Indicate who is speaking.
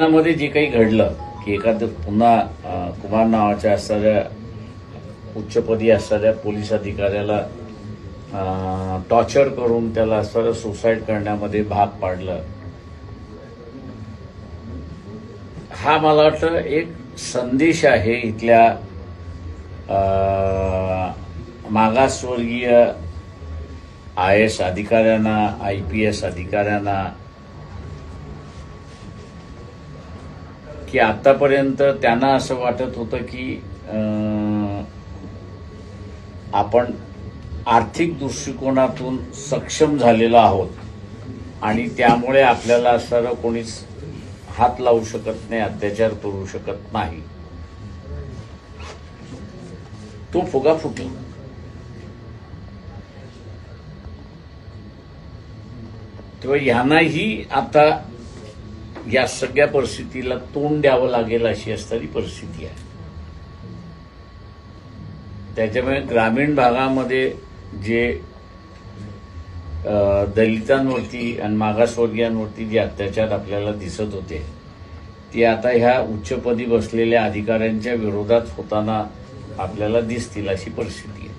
Speaker 1: मध्ये जे काही घडलं की एखादं पुन्हा कुमार नावाच्या असणाऱ्या उच्चपदी असणाऱ्या पोलीस अधिकाऱ्याला टॉर्चर करून त्याला असणारं सुसाईड करण्यामध्ये भाग पाडलं. हा मला वाटतं एक संदेश आहे इथल्या मागासवर्गीय आय एस अधिकाऱ्यांना आय पी एस अधिकाऱ्यांना की आतापर्यंत त्यांना असं वाटत होतं की आपण आर्थिक दृष्टिकोनातून सक्षम झालेलो आहोत आणि त्यामुळे आपल्याला असणारं कोणीच हात लावू शकत नाही अत्याचार करू शकत नाही. तो फुगा फुटला तेव्हा यांनाही आता या सगळ्या परिस्थितीला तोंड द्यावं लागेल अशी असणारी परिस्थिती आहे. त्याच्यामुळे ग्रामीण भागामध्ये जे दलितांवरती आणि मागासवर्गीयांवरती जे अत्याचार आपल्याला दिसत होते ते आता ह्या उच्चपदी बसलेल्या अधिकाऱ्यांच्या विरोधात होताना आपल्याला दिसतील अशी परिस्थिती आहे.